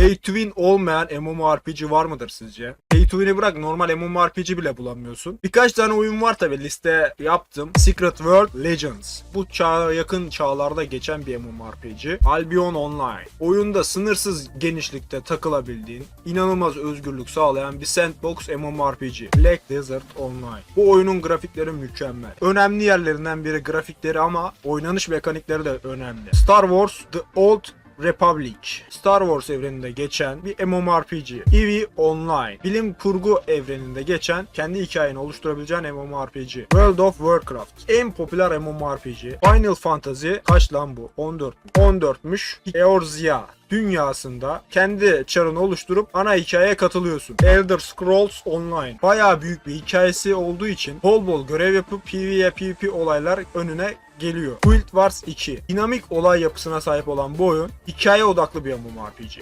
Pay to win olmayan MMORPG var mıdır sizce? Pay to win'i bırak normal MMORPG bile bulamıyorsun. Birkaç tane oyun var tabi liste yaptım. Secret World Legends. Bu çağa yakın çağlarda geçen bir MMORPG. Albion Online. Oyunda sınırsız genişlikte takılabildiğin, inanılmaz özgürlük sağlayan bir sandbox MMORPG. Black Desert Online. Bu oyunun grafikleri mükemmel. Önemli yerlerinden biri grafikleri ama oynanış mekanikleri de önemli. Star Wars The Old Republic. Star Wars evreninde geçen bir MMORPG. EVE Online. Bilim kurgu evreninde geçen kendi hikayeni oluşturabileceğin MMORPG. World of Warcraft. En popüler MMORPG. Final Fantasy kaç lan bu? 14. 14'müş. Eorzea dünyasında kendi çarını oluşturup ana hikayeye katılıyorsun. Elder Scrolls Online. Bayağı büyük bir hikayesi olduğu için bol bol görev yapıp PvE, PvP olaylar önüne geliyor. Guild Wars 2. Dinamik olay yapısına sahip olan bu oyun hikaye odaklı bir MMORPG.